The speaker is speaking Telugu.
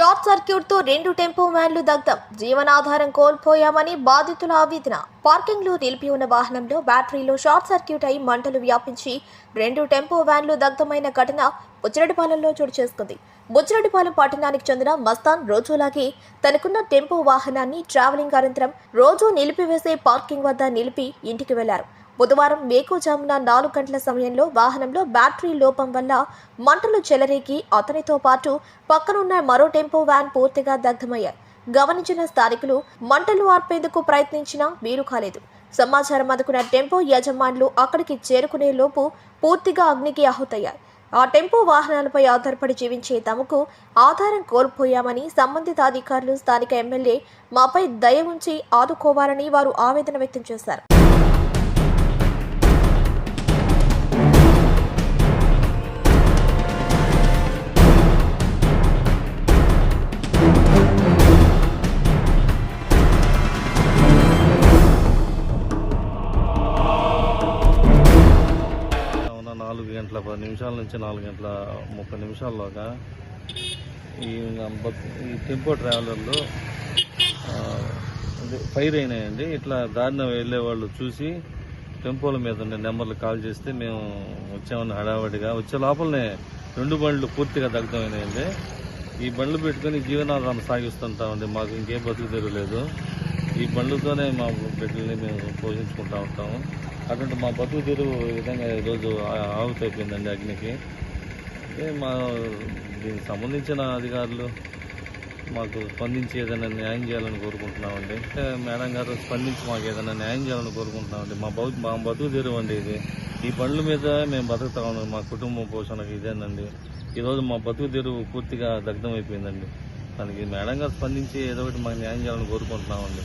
షార్ట్ సర్క్యూట్తో రెండు టెంపో వ్యాన్లు దగ్ధం. జీవనాధారం కోల్పోయామని బాధితుల ఆవేదన. పార్కింగ్లో నిలిపి ఉన్న వాహనంలో బ్యాటరీలో షార్ట్ సర్క్యూట్ అయి మంటలు వ్యాపించి రెండు టెంపో వ్యాన్లు దగ్ధమైన ఘటన బుచ్చిరెడ్డిపాలెంలో చోటు చేసుకుంది. బుచ్చిరెడ్డిపాలెం పట్టణానికి చెందిన మస్తాన్ రోజులాగే తనకున్న టెంపో వాహనాన్ని ట్రావెలింగ్ అనంతరం రోజు నిలిపివేసే పార్కింగ్ వద్ద నిలిపి ఇంటికి వెళ్ళారు. బుధవారం మేకుజామున నాలుగు గంటల సమయంలో వాహనంలో బ్యాటరీ లోపం వల్ల మంటలు చెలరేగి అతనితో పాటు పక్కనున్న మరో టెంపో వ్యాన్ పూర్తిగా దగ్ధమయ్యాయి. గమనించిన స్థానికులు మంటలు ఆర్పేందుకు ప్రయత్నించినా వీలు కాలేదు. సమాచారం అందుకున్న టెంపో యజమానులు అక్కడికి చేరుకునే లోపు పూర్తిగా అగ్నికి ఆహుతయ్యాయి. ఆ టెంపో వాహనాలపై ఆధారపడి జీవించే తమకు ఆధారం కోల్పోయామని సంబంధిత అధికారులు స్థానిక ఎమ్మెల్యే మాపై దయ ఉంచి ఆదుకోవాలని వారు ఆవేదన వ్యక్తం చేశారు. నాలుగు గంటల పది నిమిషాల నుంచి నాలుగు గంటల ముప్పై నిమిషాల్లోగా ఈ ఈ టెంపో ట్రావెలర్లు ఫైర్ అయినాయండి. ఇట్లా దారిన వెళ్ళే వాళ్ళు చూసి టెంపోల మీద ఉండే నెంబర్లు కాల్ చేస్తే మేము వచ్చామని హడావడిగా. వచ్చే లోపలనే రెండు బండ్లు పూర్తిగా దగ్ధమైనాయండి ఈ బండ్లు పెట్టుకొని జీవనాధారం సాగిస్తుంటామండి. మాకు ఇంకేం బతుకు తెరవలేదు ఈ పండ్లతోనే మా బిడ్డల్ని మేము పోషించుకుంటూ ఉంటాము. అటువంటి మా బతుకు తీరు ఈ విధంగా ఈరోజు ఆవుట్ అయిపోయిందండి అగ్నికి. అంటే మా దీనికి సంబంధించిన అధికారులు మాకు స్పందించి ఏదైనా న్యాయం చేయాలని కోరుకుంటున్నామండి. మేడం గారు స్పందించి మాకు ఏదైనా న్యాయం చేయాలని కోరుకుంటున్నామండి. మా బతు మా బతుకు తెరువు అండి ఇది. ఈ బండ్ల మీద మేము బతుకుతా ఉన్నాం. మా కుటుంబ పోషణకు ఇదేనండి. ఈరోజు మా బతుకు తీరు పూర్తిగా దగ్ధం అయిపోయిందండి దానికి మేడం గారు స్పందించి ఏదో ఒకటి మాకు న్యాయం చేయాలని కోరుకుంటున్నామండి.